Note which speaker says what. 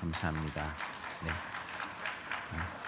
Speaker 1: 감사합니다. 네. 아.